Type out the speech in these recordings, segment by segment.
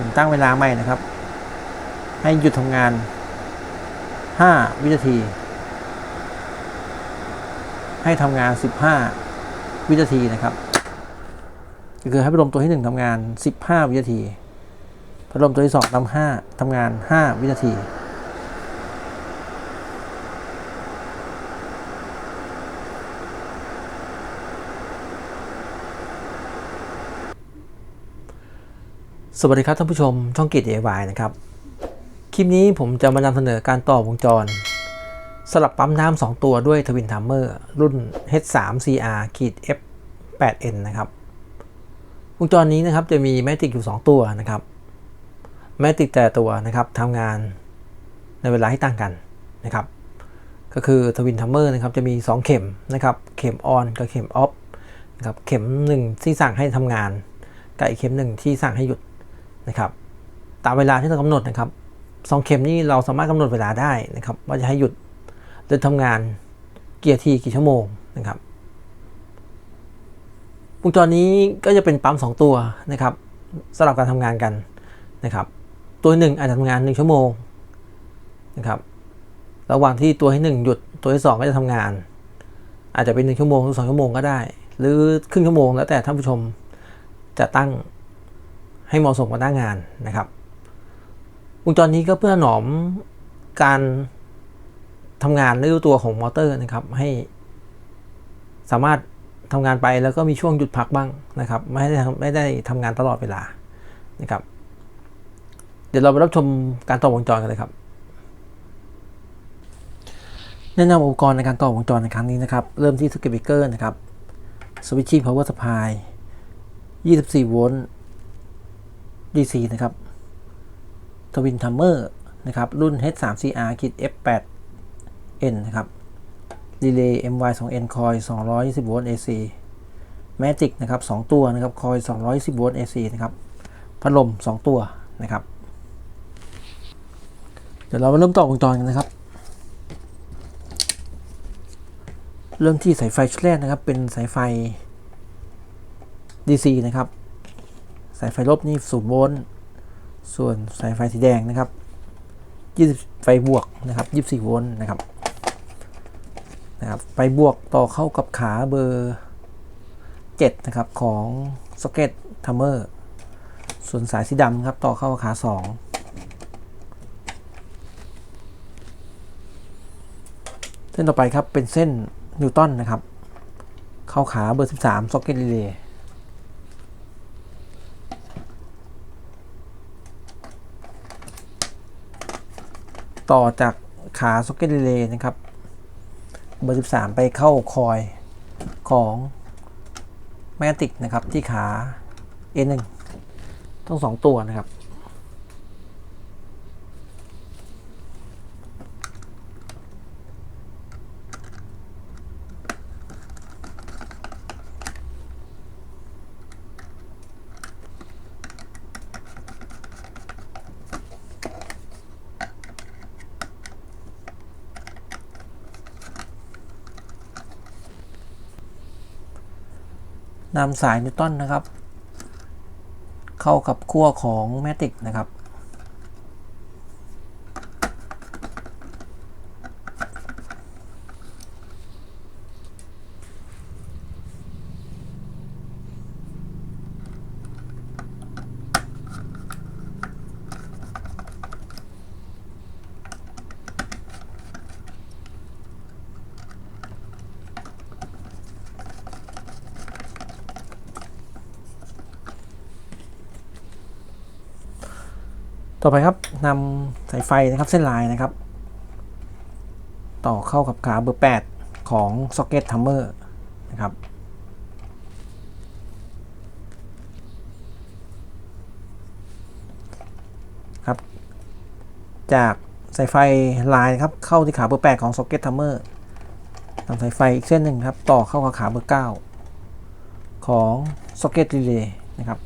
ผมตั้งเวลาใหม่นะครับ ให้หยุดทำงาน 5 วินาที ให้ทำงาน 15 วินาทีนะครับก็คือให้พัดลมตัวที่1ทำงาน 15 วินาที พัดลมตัวที่2ทำ5ทำงาน 5 วินาที สวัสดีครับท่านผู้ชมช่องกิจเอวายนะครับ คลิปนี้ผมจะมานำเสนอการต่อวงจร สลับปั๊มน้ำ2ตัวด้วยทวินทัมเมอร์รุ่น H3CR ขีด F8N นะครับ วงจรนี้นะครับจะมีแมติกอยู่ 2 ตัวนะครับแมติกแต่ตัวนะครับทำงานในเวลาที่ต่างกันนะครับ ก็คือทวินทัมเมอร์นะครับจะมี 2 เข็มนะครับ เข็มออนกับเข็มออฟนะครับเข็มหนึ่งที่สั่งให้ทำงานกับอีกเข็มหนึ่งที่สั่งให้หยุด นะครับตามเวลาที่เรากำหนดนะครับสองเข็มนี้เราสามารถกำหนดเวลาได้นะครับ ว่าจะให้หยุดหรือทำงานเกียร์ทีกี่ชั่วโมงนะครับวงจรนี้ก็จะเป็นปั๊ม2 ตัวนะครับสลับการทำงานกันนะครับ ตัวหนึ่งอาจจะทำงาน 1 ชั่วโมงนะครับระหว่างที่ตัวที่1หยุดตัวที่2ก็จะทำงาน อาจจะเป็น1ชั่วโมงหรือ2ชั่วโมงก็ได้ หรือครึ่งชั่วโมงแล้วแต่ท่านผู้ชมจะตั้ง ให้เหมาะสมกับหน้างานนะครับวงจรนี้ก็เพื่อหนอมการทำงานด้วยตัวของมอเตอร์นะครับ ให้สามารถทำงานไปแล้วก็มีช่วงหยุดพักบ้างนะครับ ไม่ได้ไม่ได้ทำงานตลอดเวลานะครับ เดี๋ยวเราไปรับชมการต่อวงจรกันเลยครับแนะนำอุปกรณ์ในการต่อวงจรในครั้งนี้นะครับ เริ่มที่สกิปเกอร์นะครับสวิตชิ่งพาวเวอร์สปาย24 โวลต์ DC นะครับทวินทัมเมอร์นะครับ รุ่น H3CR คิด F8N นะครับรีเลย์ MY2N คอย220โวลต์ AC Magic นะครับ 2 ตัวนะครับ คอย220โวลต์ AC นะครับ พัดลม 2 ตัวนะครับ เดี๋ยวเรามาเริ่มต่อวงจรกันนะครับ เริ่มที่สายไฟชุดแรกนะครับ เป็นสายไฟ DC นะครับ สายไฟลบนี่0โวลต์ส่วนสายไฟสีแดงนะครับ20ไฟบวกนะครับ24โวลต์นะครับนะครับไฟบวกต่อเข้ากับขาเบอร์ 7 นะครับ ของซ็อกเก็ตทัมเมอร์ส่วนสายสีดำครับ ต่อเข้าขา 2เส้นต่อไปครับเป็นเส้นนิวตันนะครับ เข้าขาเบอร์ 13ซ็อกเก็ตรีเลย์ ต่อจากขาซ็อกเก็ตรีเลย์นะครับ เบอร์ 13 ไปเข้าคอยของแมกติกนะครับที่ขา A1 ต้งสองตัวนะครับ นำสายนิวตันนะครับ เข้ากับขั้วของแมติกนะครับ ต่อไปครับนำสายไฟนะครับเส้นลายนะครับ ต่อเข้ากับขาเบอร์ 8 ของซ็อกเก็ตทัมเมอร์นะครับครับ จากสายไฟลายนะครับเข้าที่ขาเบอร์ 8 ของซ็อกเก็ตทัมเมอร์นำสายไฟอีกเส้นหนึ่งครับ ต่อเข้ากับขาเบอร์ 9 ของซ็อกเก็ตรีเลย์นะครับ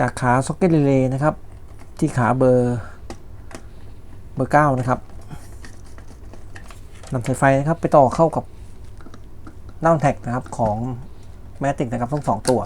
จากขาซ็อกเก็ตรีเลย์นะครับ ที่ขาเบอร์เบอร์9นะครับนำสายไฟนะครับไปต่อเข้ากับด้านแท็กนะครับของแมติกนะครับทั้งสองตัว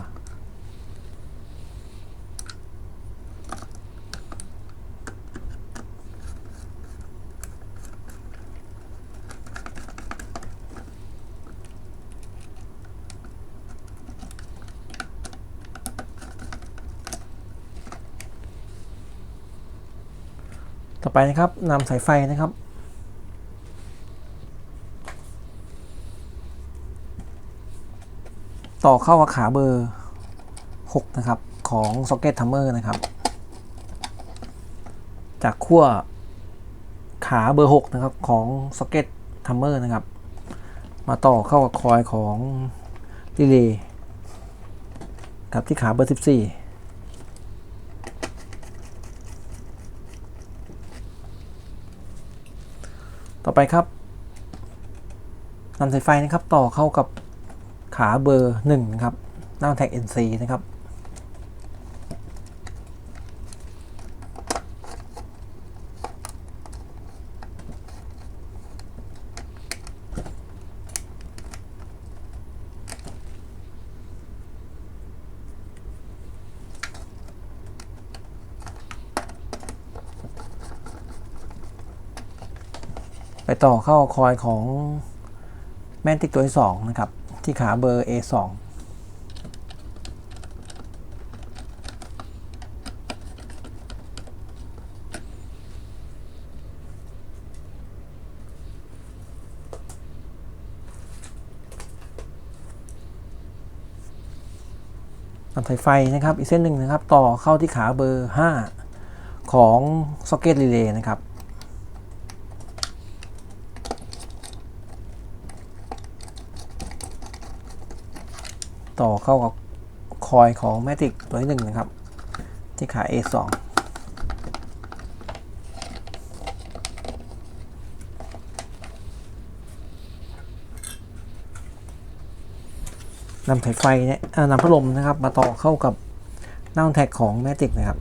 ต่อไปนะครับนำสายไฟนะครับ ต่อเข้ากับขาเบอร์ 6 นะครับ ของซ็อกเก็ตทัมเมอร์นะครับ จากขั้วขาเบอร์ 6 นะครับ ของซ็อกเก็ตทัมเมอร์นะครับ มาต่อเข้ากับคอยของรีเลย์กับที่ขาเบอร์ 14 ต่อไปครับนำสายไฟนะครับต่อเข้ากับขาเบอร์1นะครับหน้าแท็ก NC นะครับ ไปต่อเข้าคอยของแมนติกตัวที่2นะครับ ที่ขาเบอร์ A2 นำสายไฟนะครับ อีกเส้นหนึ่งนะครับ ต่อเข้าที่ขาเบอร์ 5 ของซ็อกเก็ตรีเลย์นะครับ ต่อเข้ากับคอยของแมติกตัวที่หนึ่งนะครับ ที่ขา A2 นำสายไฟเนี่ยนำพัดลมนะครับ มาต่อเข้ากับน่าแท็กของแมติกนะครับ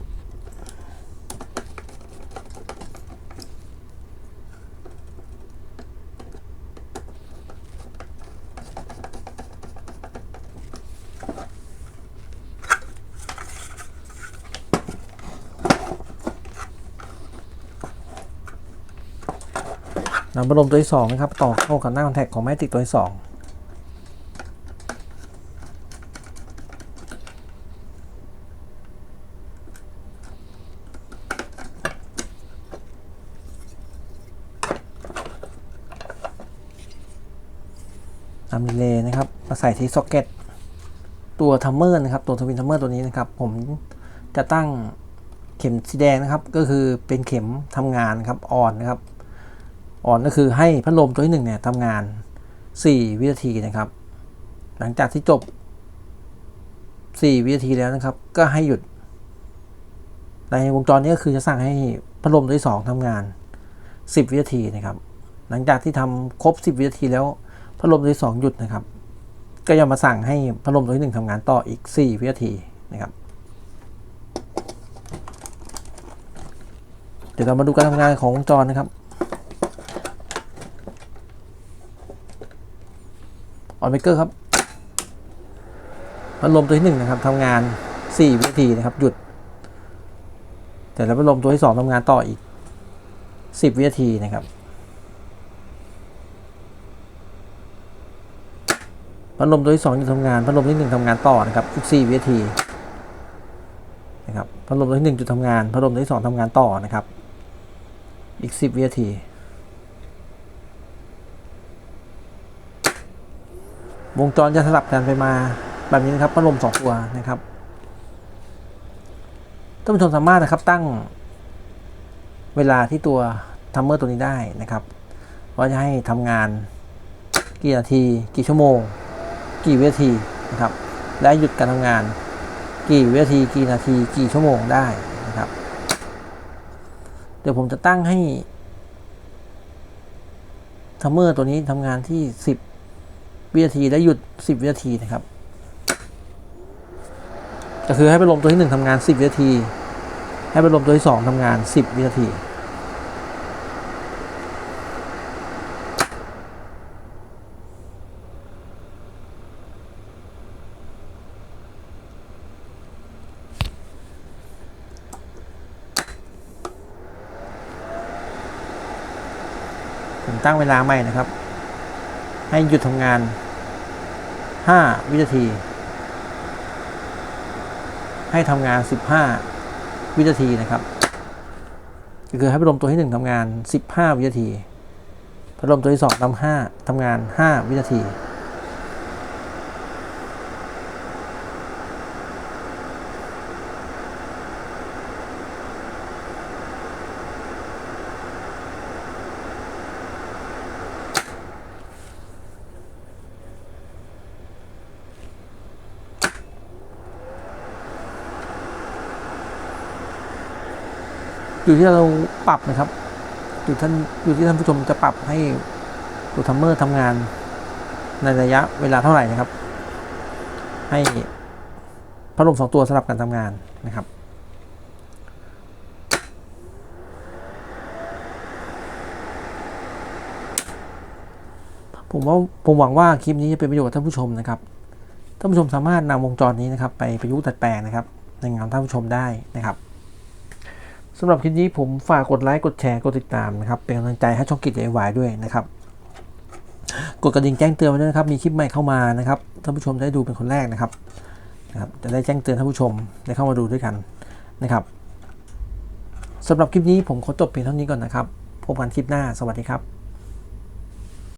นำพัดมตัวที่สองนะครับ ต่อเข้ากับหน้าคอนแทคของแมติกตัวที่สองนำรีเลย์นะครับ มาใส่ที่ซ็อกเก็ตตัวทัมเมอร์นะครับ ตัวทวินทัมเมอร์ตัวนี้นะครับ ผมจะตั้งเข็มสีแดงนะครับ ก็คือเป็นเข็มทำงานครับอ่อนนะครับ อ่อนก็คือให้พัดลมตัวที่หนึ่งเนี่ยทำงาน 4 วินาทีนะครับ หลังจากที่จบ 4 วินาทีแล้วนะครับ ก็ให้หยุด ในวงจรนี้ก็คือจะสั่งให้พัดลมตัวที่2ทำงาน 10 วินาทีนะครับ หลังจากที่ทำครบ 10 วินาทีแล้วพัดลมตัวที่2หยุดนะครับ ก็จะมาสั่งให้พัดลมตัวที่1ทำงานต่ออีก 4 วินาทีนะครับเดี๋ยวเรามาดูการทำงานของวงจรนะครับ ออนเมเกอร์ครับพัดลมตัวที่หนึ่งนะครับทำงาน 4 วินาทีนะครับ หยุด แต่แล้วพัดลมตัวที่สองทำงานต่ออีก 10 วินาทีนะครับพัดลมตัวที่สองหยุดทำงานพัดลมที่หนึ่งทำงานต่อนะครับอีก 4 วินาทีนะครับพัดลมตัวที่หนึ่งจุดทำงานพัดลมตัวที่สองทำงานต่อนะครับ อีก 10 วินาที วงจรจะสลับกันไปมาแบบนี้นะครับพัดลมสองตัวนะครับท่านผู้ชมสามารถนะครับตั้งเวลาที่ตัวทัมเมอร์ตัวนี้ได้นะครับว่าจะให้ทำงานกี่นาที กี่ชั่วโมง กี่วินาทีนะครับและหยุดการทำงาน กี่วินาที กี่นาที กี่ชั่วโมงได้นะครับ เดี๋ยวผมจะตั้งให้ทัมเมอร์ตัวนี้ทำงานที่ 10 วินาทีและหยุด 10 วินาทีนะครับ ก็คือให้พัดลมตัวที่ 1ทำงาน 10 วินาที ให้พัดลมตัวที่ 2ทำงาน 10 วินาทีผมตั้งเวลาใหม่นะครับ ให้หยุดทำงาน 5 วินาที ให้ทำงาน 15 วินาทีนะครับก็คือให้พัดลมตัวที่ 1ทำงาน 15 วินาทีพัดลมตัวที่ 2ทำ5ทำงาน 5 วินาที อยู่ที่เราปรับนะครับ อยู่ท่านอยู่ที่ท่านผู้ชมจะปรับให้ตัวทัมเมอร์ทำงานในระยะเวลาเท่าไหร่นะครับ ให้พัดลมสองตัวสลับกันทำงานนะครับผมว่าผมหวังว่าคลิปนี้จะเป็นประโยชน์กับท่านผู้ชมนะครับ ท่านผู้ชมสามารถนำวงจรนี้นะครับ ไปประยุกต์ดัดแปลงนะครับ ในงานท่านผู้ชมได้นะครับ สำหรับคลิปนี้ผมฝากกดไลค์กดแชร์กดติดตามนะครับ เป็นกำลังใจให้ช่องกิจไอวายด้วยนะครับ กดกระดิ่งแจ้งเตือนไว้ด้วยนะครับ มีคลิปใหม่เข้ามานะครับท่านผู้ชมได้ดูเป็นคนแรกนะครับนะครับ จะได้แจ้งเตือนท่านผู้ชมได้เข้ามาดูด้วยกันนะครับสำหรับคลิปนี้ผมขอจบเพียงเท่านี้ก่อนนะครับพบกันคลิปหน้าสวัสดีครับ